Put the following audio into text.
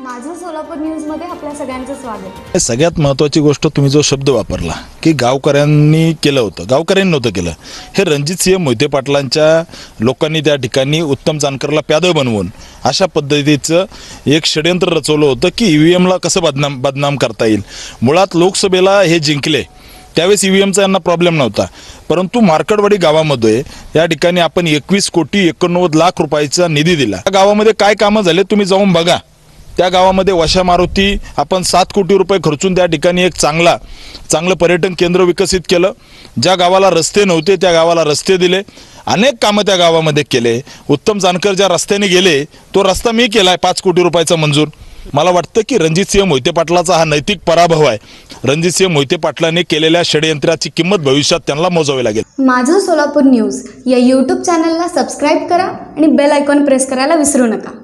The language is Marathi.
माझं सोलापूर आपल्या सगळ्यांचं स्वागत. सगळ्यात महत्त्वाची गोष्ट तुम्ही जो शब्द वापरला की गावकऱ्यांनी केलं होतं. गावकऱ्यांनी नव्हतं केलं. हे रणजित सिंह मोहिते पाटलांच्या लोकांनी त्या ठिकाणी उत्तम जानकरला प्यादं बनवून अशा पद्धतीचं एक षडयंत्र रचवलं होतं की ई व्ही एमला कसं बदनाम बदनाम करता येईल? मुळात लोकसभेला हे जिंकले. त्यावेळेस ईव्हीएमचा यांना प्रॉब्लेम नव्हता. परंतु मार्कडवाडी गावामध्ये या ठिकाणी आपण एकवीस कोटी एकोणनव्वद लाख रुपयाचा निधी दिला. त्या गावामध्ये काय कामं झाले तुम्ही जाऊन बघा. त्या गावामध्ये वशा मारुती आपण सात कोटी रुपये खर्चून त्या ठिकाणी एक चांगला चांगलं पर्यटन केंद्र विकसित केलं. ज्या गावाला रस्ते नव्हते त्या गावाला रस्ते दिले. अनेक कामं त्या गावामध्ये केले. उत्तम जानकर ज्या रस्त्याने गेले तो रस्ता मी केला आहे पाच कोटी रुपयाचा मंजूर. मला वाटतं की रणजितसिंह मोहिते पाटलाचा हा नैतिक पराभव आहे. रणजितसिंह मोहिते पाटलाने केलेल्या षडयंत्राची किंमत भविष्यात त्यांना मोजावी लागेल. माझं सोलापूर न्यूज या यूट्यूब चॅनलला सबस्क्राईब करा आणि बेल आयकॉन प्रेस करायला विसरू नका.